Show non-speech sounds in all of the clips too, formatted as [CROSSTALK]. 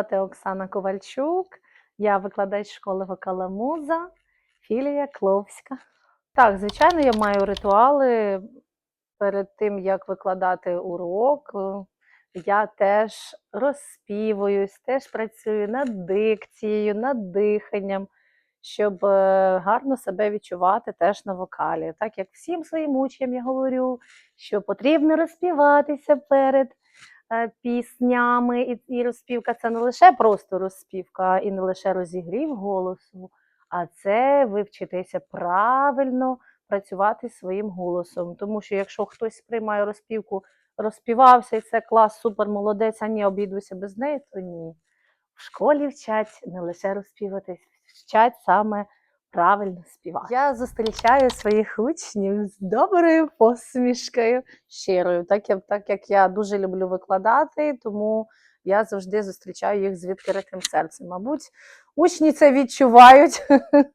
звати Оксана Ковальчук, я викладач школи вокала Муза, філія Кловська. Так, звичайно, я маю ритуали перед тим, як викладати урок. Я теж розспівуюсь, теж працюю над дикцією, над диханням, щоб е, гарно себе відчувати теж на вокалі. Так як всім своїм учням я говорю, що потрібно розспіватися перед піснями, і, і розспівка це не лише просто розспівка і не лише розігрів голосу, а це вивчитися правильно працювати своїм голосом. Тому що якщо хтось сприймає розпівку, розпівався, і це клас, супер молодець, а ні, обійдуся без неї, то ні. В школі вчать не лише розпіватись, вчать саме правильно співати. Я зустрічаю своїх учнів з доброю посмішкою, щирою, так як, так як я дуже люблю викладати, тому я завжди зустрічаю їх з відкритим серцем. Мабуть, учні це відчувають,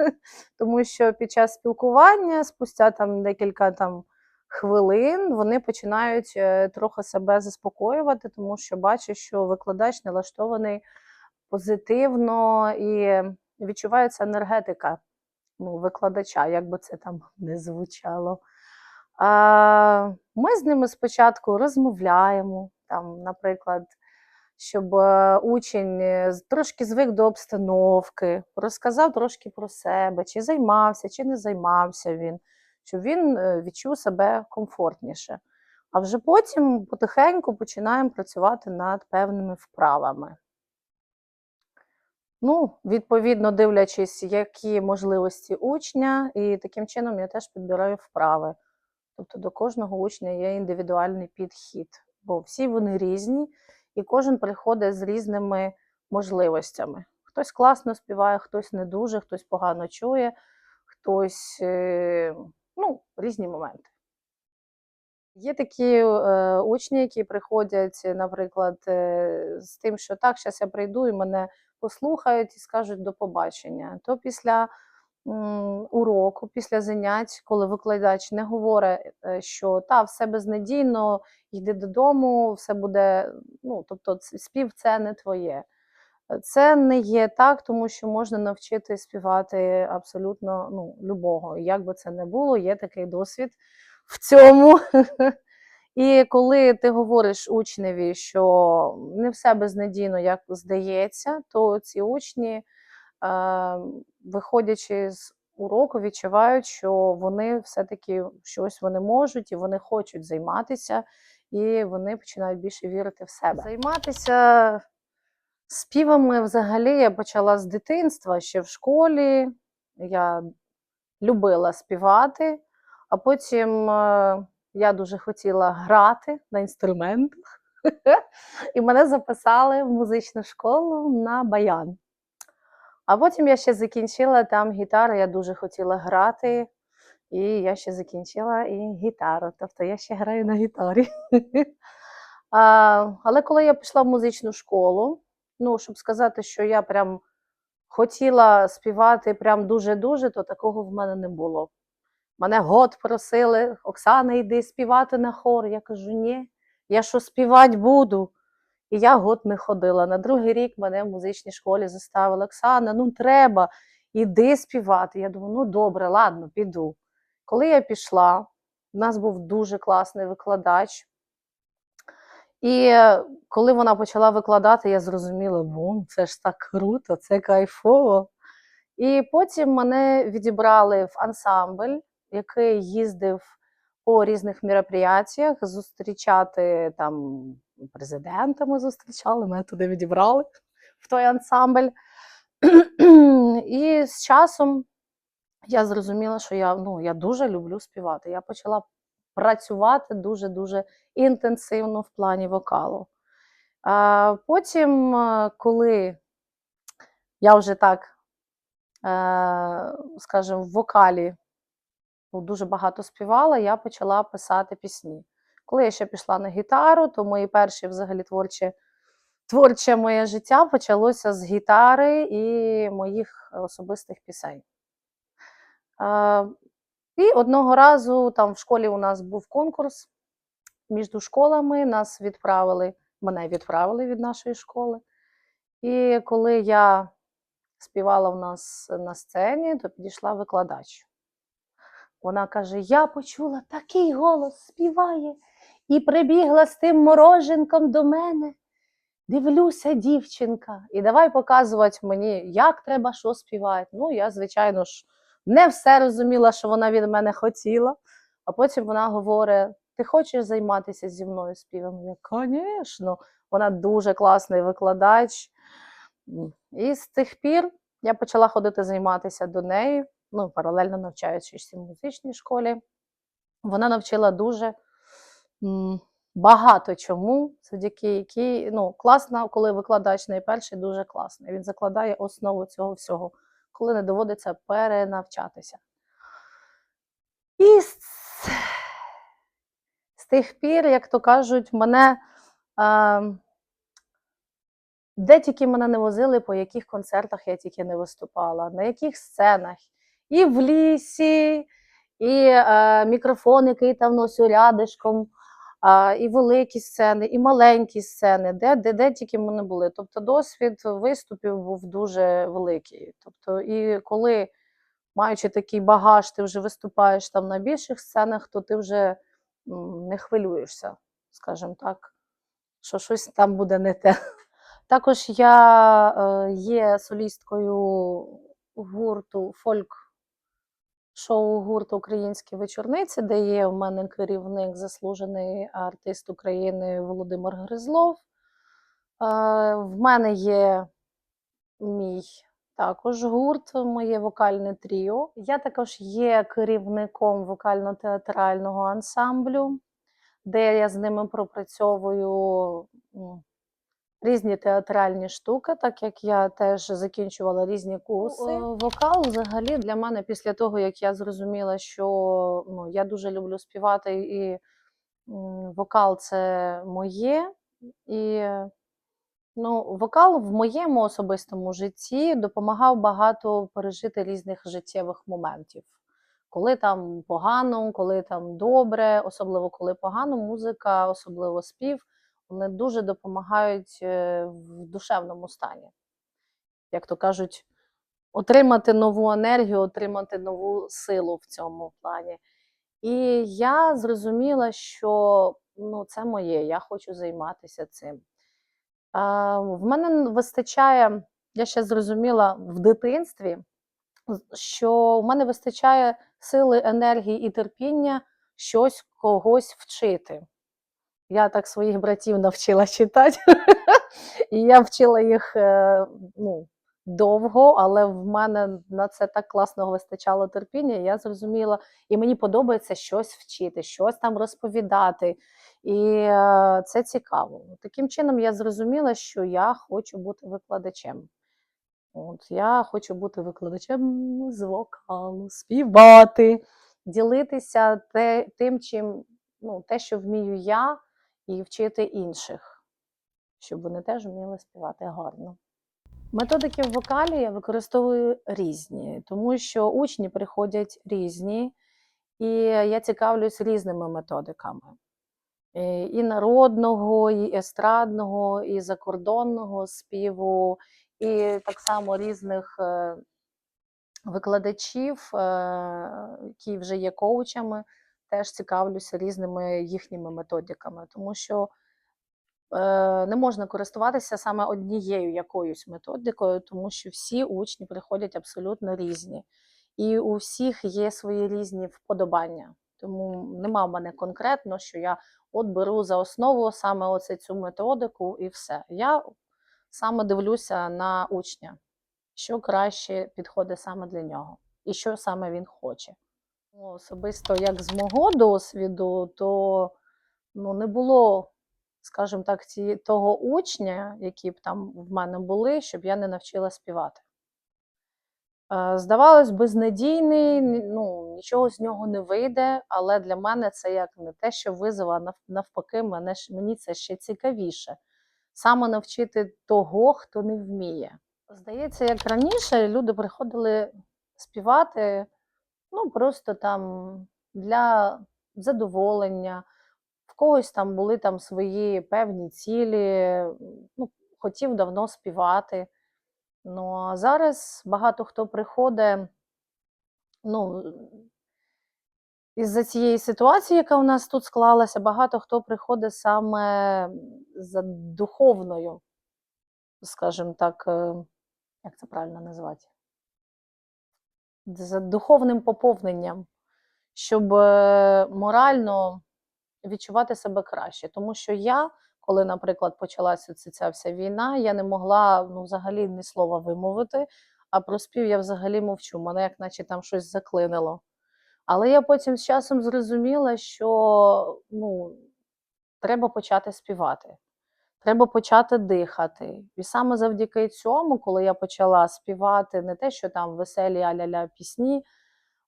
[LAUGHS] тому що під час спілкування, спустя там декілька там хвилин, вони починають е, трохи себе заспокоювати, тому що бачать, що викладач налаштований позитивно і відчувається енергетика ну, викладача, як би це там [LAUGHS] не звучало. А, ми з ними спочатку розмовляємо, там, наприклад, щоб е, учень е, трошки звик до обстановки, розказав трошки про себе, чи займався, чи не займався він, щоб він е, відчув себе комфортніше. А вже потім потихеньку починаємо працювати над певними вправами. Ну, відповідно, дивлячись, які можливості учня, і таким чином я теж підбираю вправи. Тобто до кожного учня є індивідуальний підхід, бо всі вони різні, і кожен приходить з різними можливостями. Хтось класно співає, хтось не дуже, хтось погано чує, хтось е, ну, різні моменти. Є такі е, учні, які приходять, наприклад, е, з тим, що так, зараз я прийду і мене послухають і скажуть до побачення. То після м, уроку, після занять, коли викладач не говорить, е, що та, все безнадійно, йди додому, все буде, ну, тобто спів це не твоє. Е, Це не є так, тому що можна навчити співати абсолютно ну, любого. Як би це не було, є такий досвід в цьому. [LAUGHS] І коли ти говориш учневі, що не все безнадійно, як здається, то ці учні, е, виходячи з уроку, відчувають, що вони все-таки щось вони можуть і вони хочуть займатися, і вони починають більше вірити в себе. Займатися співами взагалі я почала з дитинства ще в школі. Я любила співати, а потім е, я дуже хотіла грати на інструментах. [LAUGHS] І мене записали в музичну школу на баян. А потім я ще закінчила там гітару, я дуже хотіла грати, і я ще закінчила і гітару. Тобто я ще граю на гітарі. [LAUGHS] А, але коли я пішла в музичну школу, ну, щоб сказати, що я прям хотіла співати прям дуже-дуже, то такого в мене не було. Мене год просили, Оксана, йди співати на хор. Я кажу, ні, я що співати буду. І я год не ходила. На другий рік мене в музичній школі заставили Оксана, ну треба, іди співати. Я думаю, ну добре, ладно, піду. Коли я пішла, у нас був дуже класний викладач. І е, коли вона почала викладати, я зрозуміла, бум, це ж так круто, це кайфово. І потім мене відібрали в ансамбль, який їздив по різних мероприятиях зустрічати там президента ми зустрічали, мене туди відібрали в той ансамбль. І з часом я зрозуміла, що я, ну, я дуже люблю співати. Я почала працювати дуже-дуже інтенсивно в плані вокалу. А потім, е, коли я вже так, е, скажімо, в вокалі ну, дуже багато співала, я почала писати пісні. Коли я ще пішла на гітару, то мої перші взагалі творчі, творче моє життя почалося з гітари і моїх особистих пісень. Е, і одного разу там в школі у нас був конкурс між школами, нас відправили, мене відправили від нашої школи. І коли я співала в нас на сцені, то підійшла викладач. Вона каже: Я почула такий голос співає, і прибігла з тим мороженком до мене. Дивлюся, дівчинка, і давай показувати мені, як треба що співати. Ну, я, звичайно ж, не все розуміла, що вона від мене хотіла. А потім вона говорить: ти хочеш займатися зі мною співом? Я, звісно, вона дуже класний викладач. І з тих пір я почала ходити займатися до неї, ну, паралельно навчаючись в музичній школі. Вона навчила дуже багато чому, завдяки якій ну, класно, коли викладач найперший, дуже класний. Він закладає основу цього всього, коли не доводиться перенавчатися. І з, з тих пір, як то кажуть, мене. Е, де тільки мене не возили, по яких концертах я тільки не виступала, на яких сценах. І в лісі, і е, мікрофон, який там носю рядишком, а, і великі сцени, і маленькі сцени, де, де, де тільки ми не були. Тобто досвід виступів був дуже великий. Тобто, і коли, маючи такий багаж, ти вже виступаєш там на більших сценах, то ти вже не хвилюєшся, скажімо так, що щось там буде не те. Також я е, є солісткою гурту фольк шоу гурту Українські вечорниці, де є в мене керівник, заслужений артист України Володимир Гризлов. В мене є мій також гурт, моє вокальне тріо. Я також є керівником вокально-театрального ансамблю, де я з ними пропрацьовую. Різні театральні штуки, так як я теж закінчувала різні курси. Е, Вокал взагалі для мене після того, як я зрозуміла, що ну, я дуже люблю співати, і вокал це моє. І ну, вокал в моєму особистому житті допомагав багато пережити різних життєвих моментів. Коли там погано, коли там добре, особливо коли погано, музика, особливо спів вони дуже допомагають е, в душевному стані. Як то кажуть, отримати нову енергію, отримати нову силу в цьому плані. І я зрозуміла, що ну, це моє, я хочу займатися цим. А, в мене вистачає, я ще зрозуміла в дитинстві, що в мене вистачає сили, енергії і терпіння щось когось вчити. Я так своїх братів навчила читати, [LAUGHS] і я вчила їх е, ну, довго, але в мене на це так класно вистачало терпіння. Я зрозуміла, і мені подобається щось вчити, щось там розповідати. І е, це цікаво. Таким чином я зрозуміла, що я хочу бути викладачем. От, я хочу бути викладачем з вокалу, співати, ділитися те, тим, чим, ну, те, що вмію я, і вчити інших, щоб вони теж вміли співати гарно. Методики в вокалі я використовую різні, тому що учні приходять різні, і я цікавлюсь різними методиками. І народного, і естрадного, і закордонного співу, і так само різних е, викладачів, е, які вже є коучами, теж цікавлюся різними їхніми методиками, тому що е, не можна користуватися саме однією якоюсь методикою, тому що всі учні приходять абсолютно різні, і у всіх є свої різні вподобання. Тому нема в мене конкретно, що я от беру за основу саме оце цю методику і все. Я саме дивлюся на учня, що краще підходить саме для нього, і що саме він хоче. Ну, Особисто, як з мого досвіду, то ну, не було, скажімо так, ці, того учня, які б там в мене були, щоб я не навчила співати. Е, Здавалось, безнадійний, ну, нічого з нього не вийде, але для мене це як не те, що визов, а нав- навпаки, мене, мені це ще цікавіше. Саме навчити того, хто не вміє. Здається, як раніше люди приходили співати ну, просто там для задоволення. В когось там були там свої певні цілі. Ну, хотів давно співати. Ну, а зараз багато хто приходить, ну, із-за цієї ситуації, яка у нас тут склалася, багато хто приходить саме за духовною, скажімо так, е, як це правильно назвати? За духовним поповненням, щоб е, морально відчувати себе краще. Тому що я, коли, наприклад, почалася ця, вся війна, я не могла ну, взагалі ні слова вимовити, а про спів я взагалі мовчу. Мене як наче там щось заклинило. Але я потім з часом зрозуміла, що ну, треба почати співати, треба почати дихати. І саме завдяки цьому, коли я почала співати, не те, що там веселі аля-ля пісні,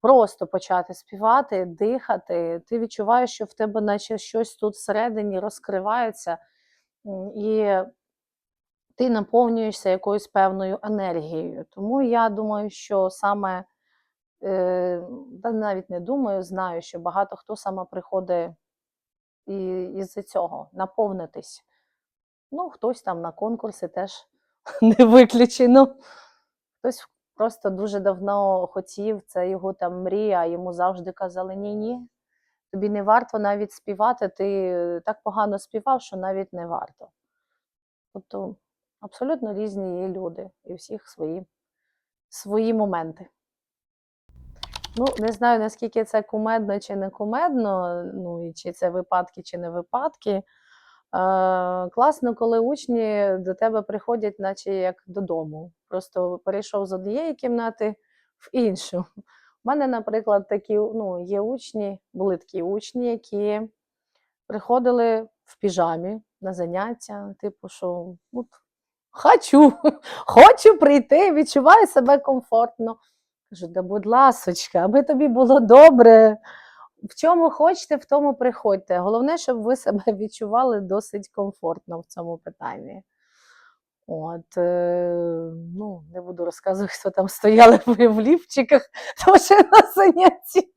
просто почати співати, дихати, ти відчуваєш, що в тебе наче щось тут всередині розкривається, і ти наповнюєшся якоюсь певною енергією. Тому я думаю, що саме, е, та навіть не думаю, знаю, що багато хто саме приходить із-за цього наповнитись. Ну, хтось там на конкурси теж [LAUGHS] не виключено. Хтось просто дуже давно хотів, це його там мрія, йому завжди казали: ні-ні, тобі не варто навіть співати, ти так погано співав, що навіть не варто. Тобто абсолютно різні є люди, і всіх свої, свої моменти. Ну, не знаю, наскільки це кумедно чи не кумедно, ну і чи це випадки, чи не випадки. Е, класно, коли учні до тебе приходять, наче як додому. Просто перейшов з однієї кімнати в іншу. У мене, наприклад, такі ну, є учні, були такі учні, які приходили в піжамі на заняття, типу, що от, хочу, [LAUGHS] хочу прийти, відчуваю себе комфортно. Кажу, да будь ласочка, аби тобі було добре. В чому хочете, в тому приходьте. Головне, щоб ви себе [LAUGHS] відчували досить комфортно в цьому питанні. От, е, ну, не буду розказувати, хто там стояли в лівчиках, [LAUGHS] тому що на занятті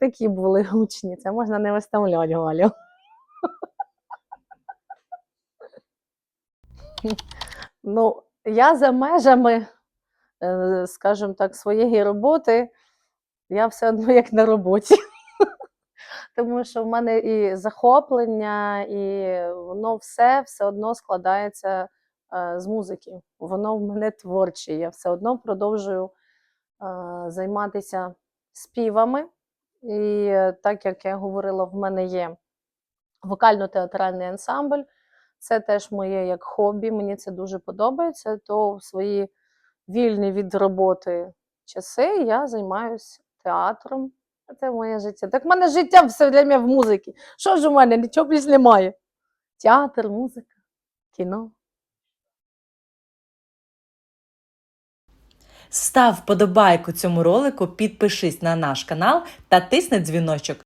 такі були учні. Це можна не виставляти, Галю. [LAUGHS] Ну, я за межами, е, скажімо так, своєї роботи, я все одно як на роботі. Тому що в мене і захоплення, і воно все все одно складається е, з музики. Воно в мене творче. Я все одно продовжую е, займатися співами. І е, так як я говорила, в мене є вокально-театральний ансамбль. Це теж моє як хобі, мені це дуже подобається. То в свої вільні від роботи часи я займаюся театром. Це моє життя. Так в мене життя все время в музиці. Що ж у мене? Нічого більш немає. Театр, музика, кіно. Став вподобайку цьому ролику, підпишись на наш канал та тисни дзвіночок,